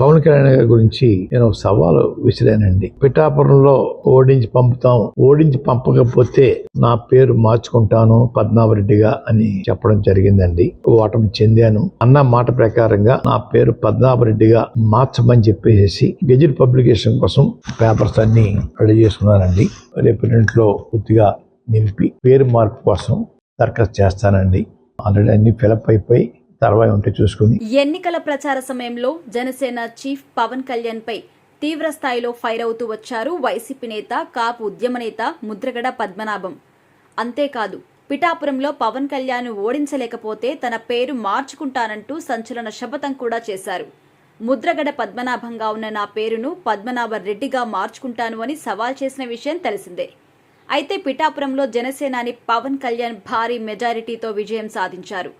పవన్ కళ్యాణ్ గారి గురించి నేను ఒక సవాలు విసిరానండి. పిఠాపురంలో ఓడించి పంపుతాం ఓడించి పంపకపోతే నా పేరు మార్చుకుంటాను పద్మావరెడ్డిగా అని చెప్పడం జరిగిందండి. ఓటమి చెందాను. అన్న మాట ప్రకారంగా నా పేరు పద్మావరెడ్డిగా మార్చమని చెప్పేసి గెజిట్ పబ్లికేషన్ కోసం పేపర్స్ అన్ని రెడీ చేసుకున్నానండి. రేపు రెంట్లో పూర్తిగా నింపి పేరు మార్పు కోసం దరఖాస్తు చేస్తానండి. ఆల్రెడీ అన్ని ఫిలప్ అయిపోయి తర్వాత ఉంటే చూసుకుని. ఎన్నికల ప్రచార సమయంలో జనసేన చీఫ్ పవన్ కళ్యాణ్ పై తీవ్ర స్థాయిలో ఫైర్ అవుతూ వచ్చారు వైసీపీ నేత కాపు ఉద్యమ నేత ముద్రగడ పద్మనాభం. అంతేకాదు పిఠాపురంలో పవన్ కళ్యాణ్ ఓడించలేకపోతే తన పేరు మార్చుకుంటానంటూ సంచలన శపథం కూడా చేశారు. ముద్రగడ పద్మనాభంగా ఉన్న నా పేరును పద్మనాభ రెడ్డిగా మార్చుకుంటాను అని సవాల్ చేసిన విషయం తెలిసిందే. అయితే పిఠాపురంలో జనసేనాని పవన్ కళ్యాణ్ భారీ మెజారిటీతో విజయం సాధించారు.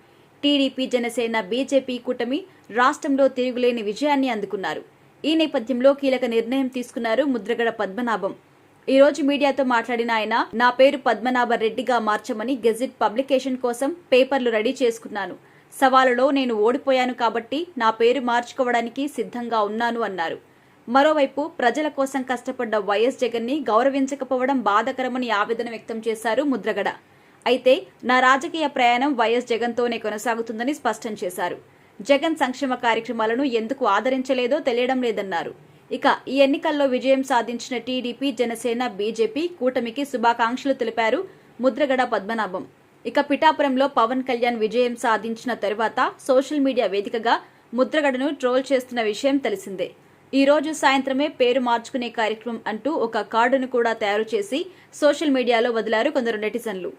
టీడీపీ జనసేన బీజేపీ కూటమి రాష్ట్రంలో తిరుగులేని విజయాన్ని అందుకున్నారు. ఈ నేపథ్యంలో కీలక నిర్ణయం తీసుకున్నారు ముద్రగడ పద్మనాభం. ఈ రోజు మీడియాతో మాట్లాడిన ఆయన నా పేరు పద్మనాభ రెడ్డిగా మార్చమని గెజిట్ పబ్లికేషన్ కోసం పేపర్లు రెడీ చేసుకున్నాను. సవాలులో నేను ఓడిపోయాను కాబట్టి నా పేరు మార్చుకోవడానికి సిద్ధంగా ఉన్నాను అన్నారు. మరోవైపు ప్రజల కోసం కష్టపడ్డ వైఎస్ జగన్ని గౌరవించకపోవడం బాధకరమని ఆవేదన వ్యక్తం చేశారు ముద్రగడ. అయితే నా రాజకీయ ప్రయాణం వైఎస్ జగన్తోనే కొనసాగుతుందని స్పష్టం చేశారు. జగన్ సంక్షేమ కార్యక్రమాలను ఎందుకు ఆదరించలేదో తెలియడం లేదన్నారు. ఇక ఈ ఎన్నికల్లో విజయం సాధించిన టీడీపీ జనసేన బీజేపీ కూటమికి శుభాకాంక్షలు తెలిపారు ముద్రగడ పద్మనాభం. ఇక పిఠాపురంలో పవన్ కళ్యాణ్ విజయం సాధించిన తరువాత సోషల్ మీడియా వేదికగా ముద్రగడను ట్రోల్ చేస్తున్న విషయం తెలిసిందే. ఈ రోజు సాయంత్రమే పేరు మార్చుకునే కార్యక్రమం అంటూ ఒక కార్డును కూడా తయారు చేసి సోషల్ మీడియాలో వదిలారు కొందరు నెటిజన్లు.